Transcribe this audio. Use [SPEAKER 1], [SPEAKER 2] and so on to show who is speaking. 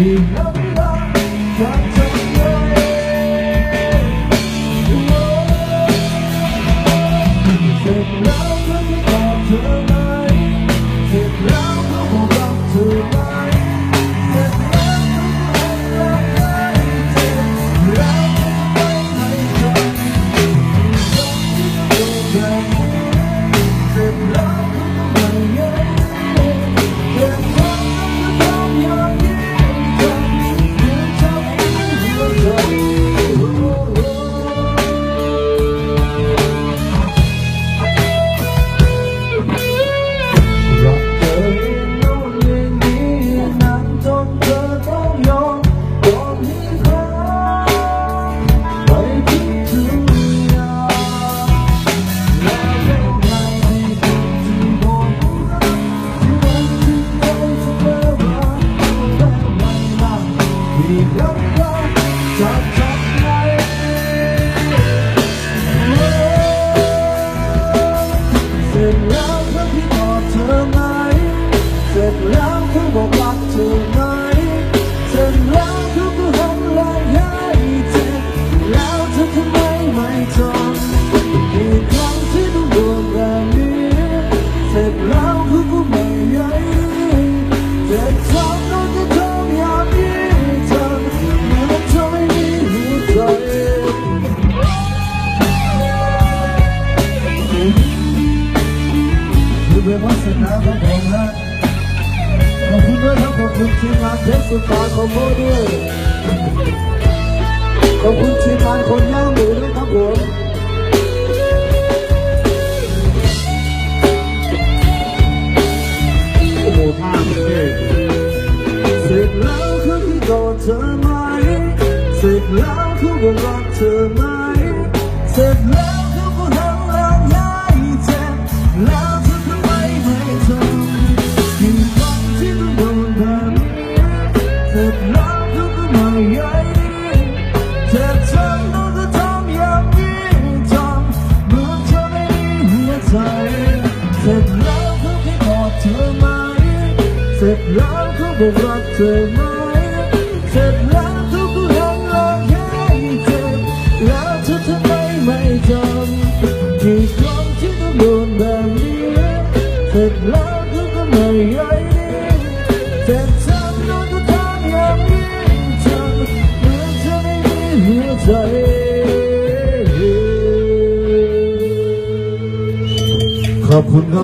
[SPEAKER 1] you. บอกรักเธอไหมเสร็จแล้วเพื่อผู้หันหลังให้เจ็บแล้วเธอทำไมไม่ทนอีกครั้งที่ต้องโดนแบบนี้เสร็จแล้วคือกูไม่ใหญ่เจ็บช้ำแล้วจะทำอย่างนี้เธอเหมือนเธอไม่มีหัวใจคือเป็นวาสน ขอบคุณด้วยครับขอบคุณทีมงานเทสสุดตาของโมด้วยขอบคุณทีมงานคนย่างหมูด้วยครับผมโอ้โหภาพเท่เสร็จแล้วคือพี่กอดเธอไหมเสร็จแล้วคือผมรักเธอไหมเสร็จแล้ว ร็จแล้วคือผมรักเธอไหมเสร็จแล้วทุกครั้งเราแค่เจ็บแล้วเธอทำไมไม่จำกี่ครั้งที่ต้องโดนแบบนี้เสร็จแล้วเธอก็ไม่ใยดีเจ็บช้ำแล้วก็ทำอย่างนี้จำเหมือนเธอไม่มีหัวใจขอบคุณครับ